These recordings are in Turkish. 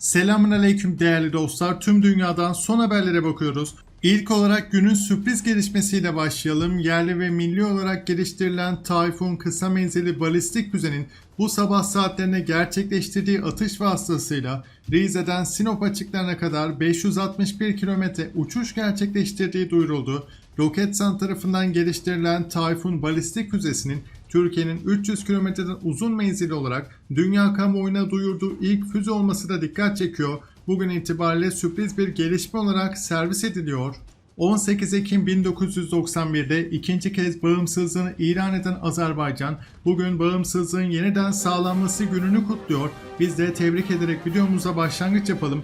Selamünaleyküm değerli dostlar. Tüm dünyadan son haberlere bakıyoruz. İlk olarak günün sürpriz gelişmesiyle başlayalım. Yerli ve milli olarak geliştirilen Tayfun kısa menzilli balistik füzenin bu sabah saatlerinde gerçekleştirdiği atış vasıtasıyla Rize'den Sinop açıklarına kadar 561 kilometre uçuş gerçekleştirdiği duyuruldu. Roketsan tarafından geliştirilen Tayfun balistik füzesinin Türkiye'nin 300 kilometreden uzun menzili olarak dünya kamuoyuna duyurduğu ilk füze olması da dikkat çekiyor. Bugün itibariyle sürpriz bir gelişme olarak servis ediliyor. 18 Ekim 1991'de ikinci kez bağımsızlığını ilan eden Azerbaycan, bugün bağımsızlığın yeniden sağlanması gününü kutluyor. Biz de tebrik ederek videomuza başlangıç yapalım.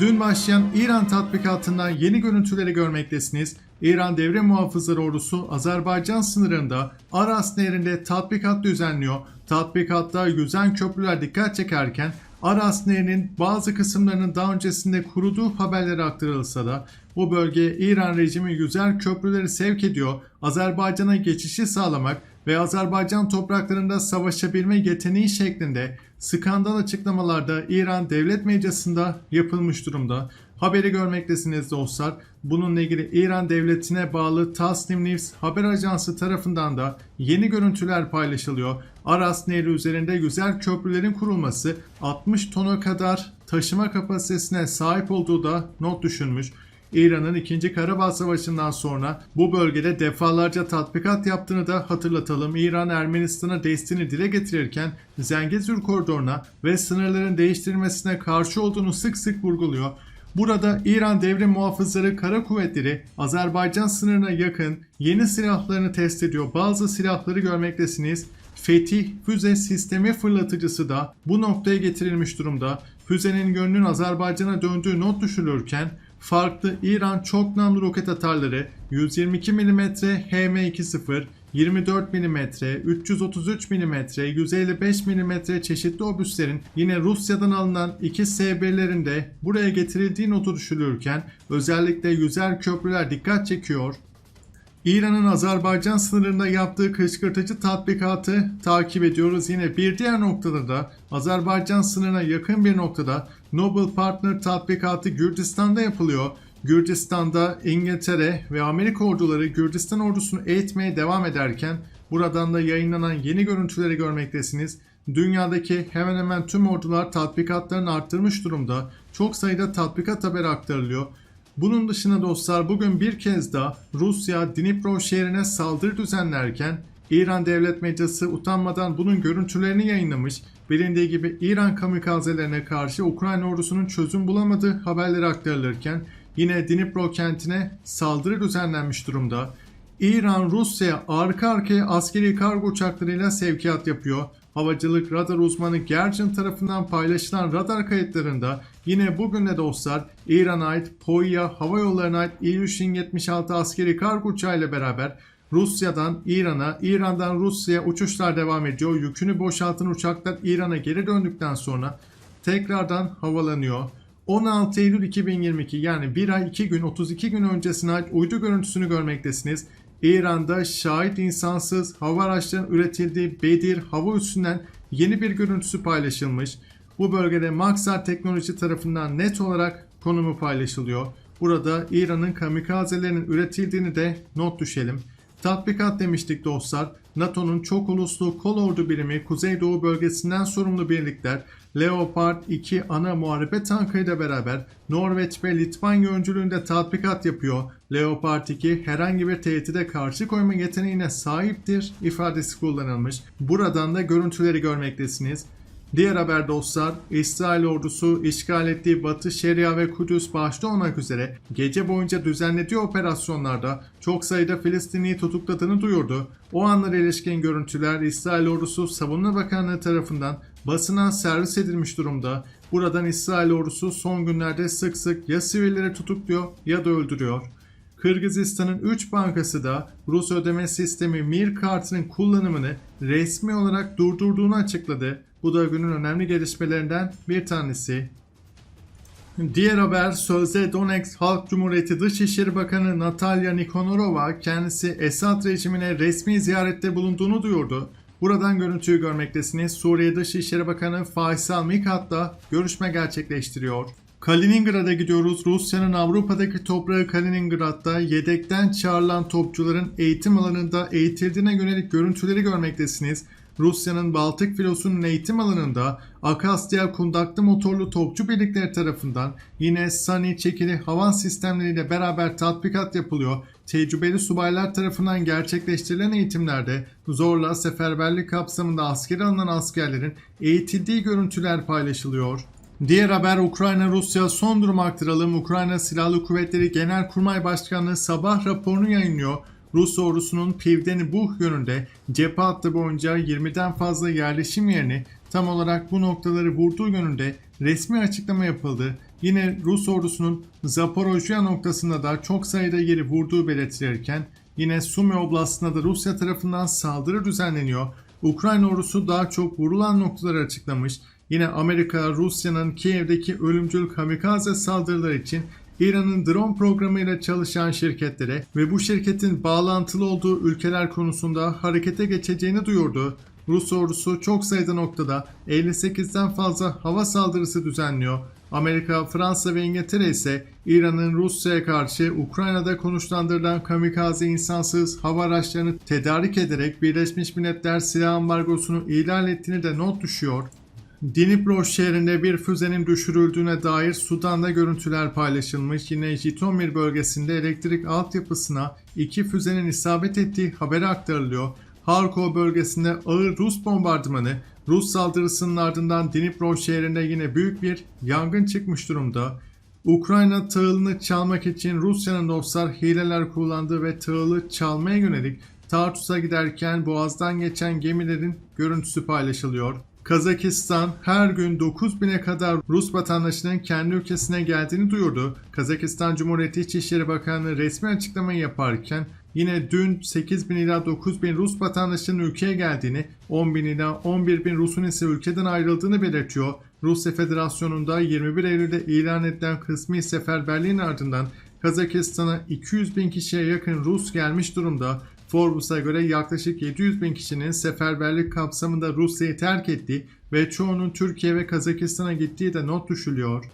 Dün başlayan İran tatbikatından yeni görüntüleri görmektesiniz. İran Devre Muhafızları Ordusu Azerbaycan sınırında Aras Nehri'nde tatbikat düzenliyor. Tatbikatta yüzen köprüler dikkat çekerken Aras Nehri'nin bazı kısımlarının daha öncesinde kuruduğu haberleri aktarılsa da bu bölgeye İran rejimi yüzer köprüleri sevk ediyor. Azerbaycan'a geçişi sağlamak ve Azerbaycan topraklarında savaşabilme yeteneği şeklinde skandal açıklamalarda İran Devlet Meclisi'nde yapılmış durumda. Haberi görmektesiniz dostlar. Bununla ilgili İran devletine bağlı Tasnim News haber ajansı tarafından da yeni görüntüler paylaşılıyor. Aras Nehri üzerinde yüzer köprülerin kurulması 60 tona kadar taşıma kapasitesine sahip olduğu da not düşülmüş. İran'ın 2. Karabağ Savaşı'ndan sonra bu bölgede defalarca tatbikat yaptığını da hatırlatalım. İran Ermenistan'a desteğini dile getirirken Zengezur koridoruna ve sınırların değiştirilmesine karşı olduğunu sık sık vurguluyor. Burada İran Devrim Muhafızları Kara Kuvvetleri Azerbaycan sınırına yakın yeni silahlarını test ediyor. Bazı silahları görmektesiniz. Fetih füze sistemi fırlatıcısı da bu noktaya getirilmiş durumda. Füzenin yönünün Azerbaycan'a döndüğü not düşülürken farklı İran çok namlu roket atarları 122 mm HM20 24 mm, 333 mm, 155 mm çeşitli obüslerin yine Rusya'dan alınan iki S1'lerin de buraya getirildiği notu düşülürken özellikle yüzer köprüler dikkat çekiyor. İran'ın Azerbaycan sınırında yaptığı kışkırtıcı tatbikatı takip ediyoruz. Yine bir diğer noktada da Azerbaycan sınırına yakın bir noktada Noble Partner tatbikatı Gürcistan'da yapılıyor. Gürcistan'da İngiltere ve Amerika orduları Gürcistan ordusunu eğitmeye devam ederken buradan da yayınlanan yeni görüntüleri görmektesiniz. Dünyadaki hemen hemen tüm ordular tatbikatlarını arttırmış durumda. Çok sayıda tatbikat haberi aktarılıyor. Bunun dışında dostlar bugün bir kez daha Rusya Dnipro şehrine saldırı düzenlerken İran Devlet Medyası utanmadan bunun görüntülerini yayınlamış. Bilindiği gibi İran kamikazelerine karşı Ukrayna ordusunun çözüm bulamadığı haberleri aktarılırken yine Dnipro kentine saldırı düzenlenmiş durumda. İran Rusya'ya arka arkaya askeri kargo uçaklarıyla sevkiyat yapıyor. Havacılık radar uzmanı Gergen tarafından paylaşılan radar kayıtlarında yine bugün de dostlar İran'a ait Poya Hava Yolları'na ait İl-76 askeri kargo uçağıyla beraber Rusya'dan İran'a, İran'dan Rusya'ya uçuşlar devam ediyor. Yükünü boşaltan uçaklar İran'a geri döndükten sonra tekrardan havalanıyor. 16 Eylül 2022 yani 1 ay 2 gün 32 gün öncesine ait uydu görüntüsünü görmektesiniz. İran'da şahit insansız hava araçlarının üretildiği Bedir hava üssünden yeni bir görüntüsü paylaşılmış. Bu bölgede Maxar Teknoloji tarafından net olarak konumu paylaşılıyor. Burada İran'ın kamikazelerinin üretildiğini de not düşelim. Tatbikat demiştik dostlar. NATO'nun çok uluslu kol ordu birimi Kuzeydoğu bölgesinden sorumlu birlikler Leopard 2 ana muharebe tankıyla beraber Norveç ve Litvanya öncülüğünde tatbikat yapıyor. Leopard 2 herhangi bir tehdide karşı koyma yeteneğine sahiptir ifadesi kullanılmış. Buradan da görüntüleri görmektesiniz. Diğer haber dostlar, İsrail ordusu işgal ettiği Batı Şeria ve Kudüs başta olmak üzere gece boyunca düzenlediği operasyonlarda çok sayıda Filistinliyi tutukladığını duyurdu. O anlara ilişkin görüntüler İsrail ordusu Savunma Bakanlığı tarafından basına servis edilmiş durumda. Buradan İsrail ordusu son günlerde sık sık ya sivilleri tutukluyor ya da öldürüyor. Kırgızistan'ın 3 bankası da Rus ödeme sistemi Mir kartının kullanımını resmi olarak durdurduğunu açıkladı. Bu da günün önemli gelişmelerinden bir tanesi. Diğer haber sözde Donetsk Halk Cumhuriyeti Dışişleri Bakanı Natalya Nikonorova kendisi Esad rejimine resmi ziyarette bulunduğunu duyurdu. Buradan görüntüyü görmektesiniz. Suriye Dışişleri Bakanı Faysal Mikhat da görüşme gerçekleştiriyor. Kaliningrad'a gidiyoruz. Rusya'nın Avrupa'daki toprağı Kaliningrad'da yedekten çağrılan topçuların eğitim alanında eğitildiğine yönelik görüntüleri görmektesiniz. Rusya'nın Baltık filosunun eğitim alanında Akasya kundaklı motorlu topçu birlikleri tarafından yine Sani çekili havan sistemleriyle beraber tatbikat yapılıyor. Tecrübeli subaylar tarafından gerçekleştirilen eğitimlerde zorla seferberlik kapsamında askeri alınan askerlerin eğitildiği görüntüler paylaşılıyor. Diğer haber Ukrayna-Rusya son durum aktaralım. Ukrayna Silahlı Kuvvetleri Genelkurmay Başkanlığı sabah raporunu yayınlıyor. Rus ordusunun Pivdeni Buh yönünde cephe hattı boyunca 20'den fazla yerleşim yerini tam olarak bu noktaları vurduğu yönünde resmi açıklama yapıldı. Yine Rus ordusunun Zaporojye noktasında da çok sayıda yeri vurduğu belirtilirken yine Sumy Oblastı'na da Rusya tarafından saldırı düzenleniyor. Ukrayna ordusu daha çok vurulan noktaları açıklamış. Yine Amerika, Rusya'nın Kiev'deki ölümcül kamikaze saldırılar için İran'ın drone programıyla çalışan şirketlere ve bu şirketin bağlantılı olduğu ülkeler konusunda harekete geçeceğini duyurdu. Rus ordusu çok sayıda noktada 58'den fazla hava saldırısı düzenliyor. Amerika, Fransa ve İngiltere ise İran'ın Rusya'ya karşı Ukrayna'da konuşlandırılan kamikaze insansız hava araçlarını tedarik ederek Birleşmiş Milletler silah ambargosunu ihlal ettiğini de not düşüyor. Dnipro şehrinde bir füzenin düşürüldüğüne dair Sudan'da görüntüler paylaşılmış. Yine Jitomir bölgesinde elektrik altyapısına iki füzenin isabet ettiği haberi aktarılıyor. Harkov bölgesinde ağır Rus bombardımanı, Rus saldırısının ardından Dnipro şehrinde yine büyük bir yangın çıkmış durumda. Ukrayna tığılını çalmak için Rusya'nın dostlar hileler kullandığı ve tığılı çalmaya yönelik Tartus'a giderken boğazdan geçen gemilerin görüntüsü paylaşılıyor. Kazakistan her gün 9000'e kadar Rus vatandaşının kendi ülkesine geldiğini duyurdu. Kazakistan Cumhuriyeti İçişleri Bakanlığı resmi açıklamayı yaparken yine dün 8000 ila 9000 Rus vatandaşının ülkeye geldiğini, 10.000 ila 11.000 Rus'un ise ülkeden ayrıldığını belirtiyor. Rusya Federasyonu'nda 21 Eylül'de ilan edilen kısmi seferberliğin ardından Kazakistan'a 200 bin kişiye yakın Rus gelmiş durumda. Forbes'a göre yaklaşık 700 bin kişinin seferberlik kapsamında Rusya'yı terk ettiği ve çoğunun Türkiye ve Kazakistan'a gittiği de not düşülüyor.